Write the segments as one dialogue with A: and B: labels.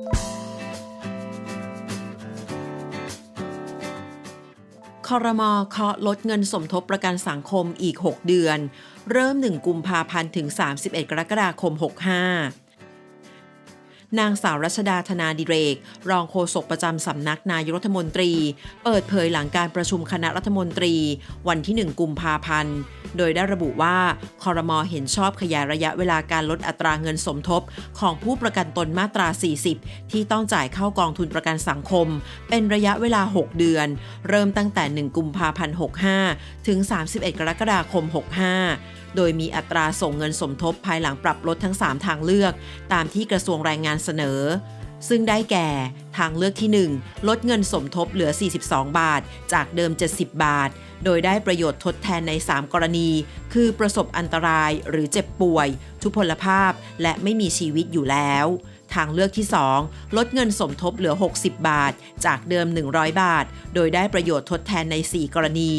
A: คอรมอเคาะลดเงินสมทบประกันสังคมอีก 6 เดือน เริ่ม 1 กุมภาพันธ์ถึง 31 กรกฎาคม 65 นางสาวรัชดาธนาดิเรก รองโฆษกประจำสำนักนายรัฐมนตรี เปิดเผยหลังการประชุมคณะรัฐมนตรี วันที่ 1 กุมภาพันธ์โดยได้ระบุว่าคอรมอเห็นชอบขยายระยะเวลาการลดอัตราเงินสมทบ ของผู้ประกันตนมาตรา 40 ที่ต้องจ่ายเข้ากองทุนประกันสังคม เป็นระยะเวลา 6 เดือน เริ่มตั้งแต่ 1 กุมภาพันธ์ 65 ถึง 31 กรกฎาคม 65 โดยมีอัตราส่งเงินสมทบภายหลังปรับลดทั้ง 3 ทางเลือก ตามที่กระทรวงแรงงานเสนอ ซึ่งได้แก่ทางเลือกที่ 1 ลดเงินสมทบเหลือ 42 บาท จากเดิม 70 บาท โดยได้ประโยชน์ทดแทนใน 3 กรณี คือประสบอันตรายหรือเจ็บป่วย ทุพพลภาพและไม่มีชีวิตอยู่แล้ว ทางเลือกที่ 2 ลดเงินสมทบเหลือ 60 บาท จากเดิม 100 บาท โดยได้ประโยชน์ทดแทนใน 4 กรณี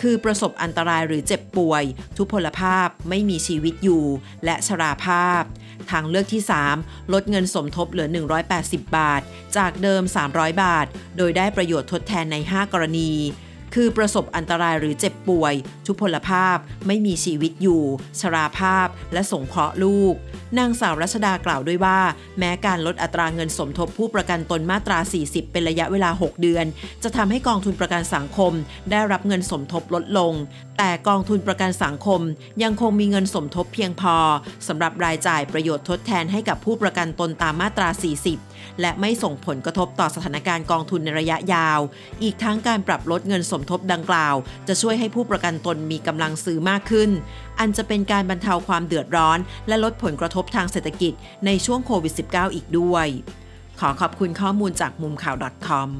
A: คือประสบอันตรายหรือเจ็บป่วย ทุพพลภาพไม่มีชีวิตอยู่ และชราภาพ ทางเลือกที่ 3 ลดเงินสมทบเหลือ 180 บาท จากเดิม 300 บาท โดยได้ประโยชน์ทดแทนใน 5 กรณี คือประสบอันตรายหรือเจ็บป่วย ทุพพลภาพ ไม่มีชีวิตอยู่ ชราภาพ และสงเคราะห์ลูก นางสาวรัชดากล่าวด้วยว่า แม้การลดอัตราเงินสมทบผู้ประกันตนมาตรา 40 เป็นระยะเวลา 6 เดือน จะทำให้กองทุนประกันสังคม ได้รับเงินสมทบลดลง แต่กองทุนประกันสังคม ยังคงมีเงินสมทบเพียงพอสำหรับรายจ่ายประโยชน์ทดแทนให้กับผู้ประกันตนตามมาตรา 40 และไม่ส่งผลกระทบต่อสถานการณ์กองทุนในระยะยาว อีกทั้งการปรับลดเงินสมทบดังกล่าว จะช่วยให้ผู้ประกันตนมีกำลังซื้อมากขึ้น อันจะเป็นการบรรเทาความเดือดร้อน และลดผลกระทบทางเศรษฐกิจในช่วงโควิด -19 อีกด้วย ขอขอบคุณข้อมูลจากมุมข่าว .com